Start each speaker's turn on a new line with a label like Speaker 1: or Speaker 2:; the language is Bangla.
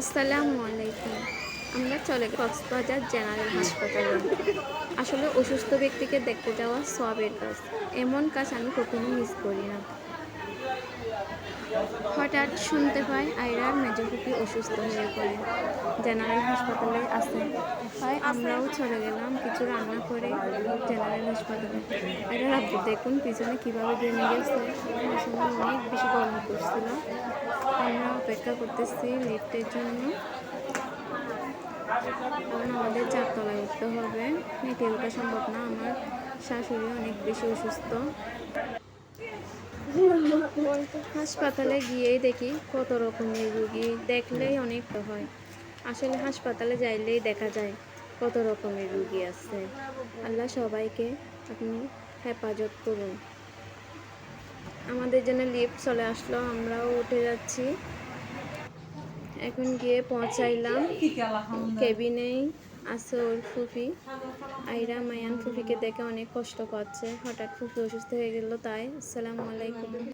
Speaker 1: আসসালামু আলাইকুম। আমরা চলে কক্সবাজার জেনারেল হাসপাতালে। আসলে অসুস্থ ব্যক্তিকে দেখতে যাওয়া সবের কাজ। এমন কাজ আমি কখনো মিস করি না। হঠাৎ শুনতে পাই আয়রার মেজকুপি অসুস্থ হয়ে পড়ে। জেনারেল হাসপাতালে আছে। তাই আমরাও চলে গেলাম কিছু রান্না করে জেনারেল হাসপাতালে। আয়রা আব্বু দেখুন পিছনে কীভাবে জমে গেছে। অনেক বেশি গরম করছিল অপেক্ষা করতেছি লিফটের জন্য। কারণ আমাদের চারতলায় উঠতে হবে। হেঁটে ওঠা সম্ভব না? আমার শাশুড়ি অনেক বেশি অসুস্থ। হাসপাতালে গিয়েই দেখি কত রকমের রুগী। দেখলেই অনেক হয়। আসলে হাসপাতালে যাইলেই দেখা যায় কত রকমের রুগী আছে। আল্লাহ সবাইকে আপনি হেফাজত করুন। আমাদের জন্য লিফট চলে আসলো, আমরাও উঠে যাচ্ছি। এখন গিয়ে পৌঁছাইলাম। কেবিনেই আছে ওর ফুফি। আইরা, মায়ান ফুফিকে দেখে অনেক কষ্ট পাচ্ছে। হঠাৎ ফুফি অসুস্থ হয়ে গেল, তাই, আসসালামু আলাইকুম।